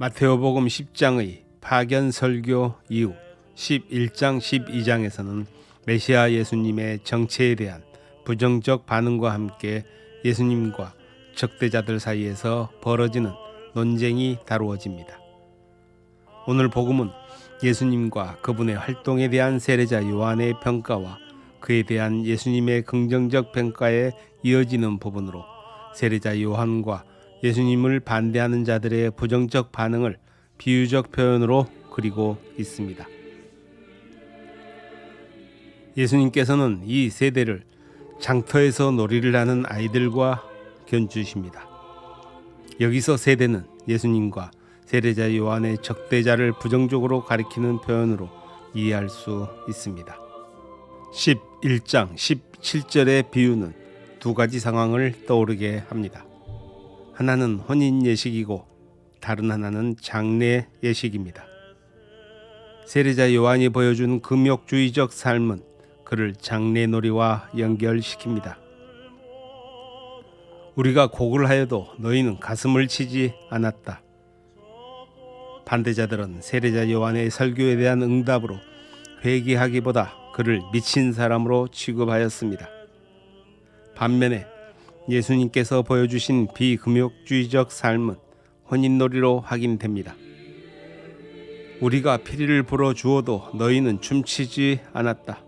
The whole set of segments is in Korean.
마테오복음 10장의 파견 설교 이후 11장 12장에서는 메시아 예수님의 정체에 대한 부정적 반응과 함께 예수님과 적대자들 사이에서 벌어지는 논쟁이 다루어집니다. 오늘 복음은 예수님과 그분의 활동에 대한 세례자 요한의 평가와 그에 대한 예수님의 긍정적 평가에 이어지는 부분으로 세례자 요한과 예수님을 반대하는 자들의 부정적 반응을 비유적 표현으로 그리고 있습니다. 예수님께서는 이 세대를 장터에서 놀이를 하는 아이들과 견주십니다. 여기서 세대는 예수님과 세례자 요한의 적대자를 부정적으로 가리키는 표현으로 이해할 수 있습니다. 11장 17절의 비유는 두 가지 상황을 떠오르게 합니다. 하나는 혼인 예식이고 다른 하나는 장례 예식입니다. 세례자 요한이 보여준 금욕주의적 삶은 그를 장례놀이와 연결시킵니다. 우리가 곡을 하여도 너희는 가슴을 치지 않았다. 반대자들은 세례자 요한의 설교에 대한 응답으로 회개하기보다 그를 미친 사람으로 취급하였습니다. 반면에 예수님께서 보여주신 비금욕주의적 삶은 혼인놀이로 확인됩니다. 우리가 피리를 불어 주어도 너희는 춤추지 않았다.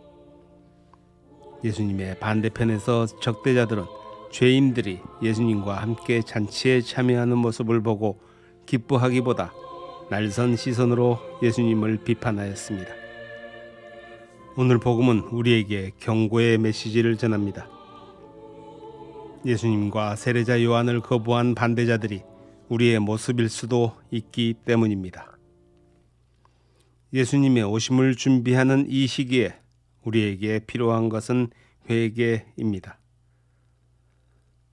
예수님의 반대편에서 적대자들은 죄인들이 예수님과 함께 잔치에 참여하는 모습을 보고 기뻐하기보다 날선 시선으로 예수님을 비판하였습니다. 오늘 복음은 우리에게 경고의 메시지를 전합니다. 예수님과 세례자 요한을 거부한 반대자들이 우리의 모습일 수도 있기 때문입니다. 예수님의 오심을 준비하는 이 시기에 우리에게 필요한 것은 회개입니다.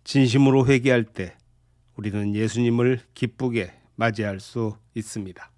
진심으로 회개할 때 우리는 예수님을 기쁘게 맞이할 수 있습니다.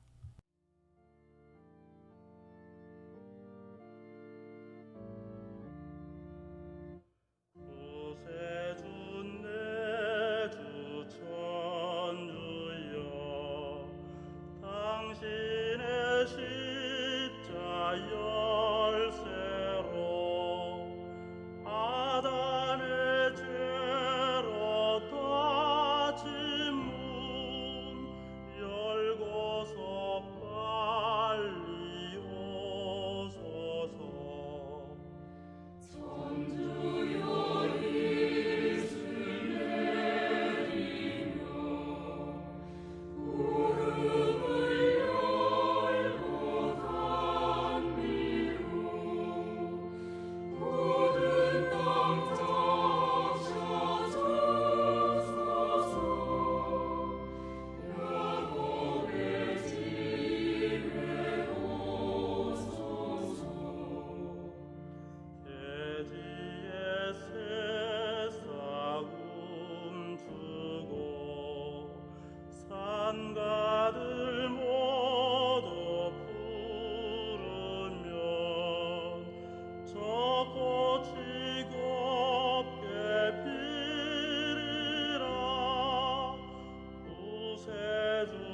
Jesu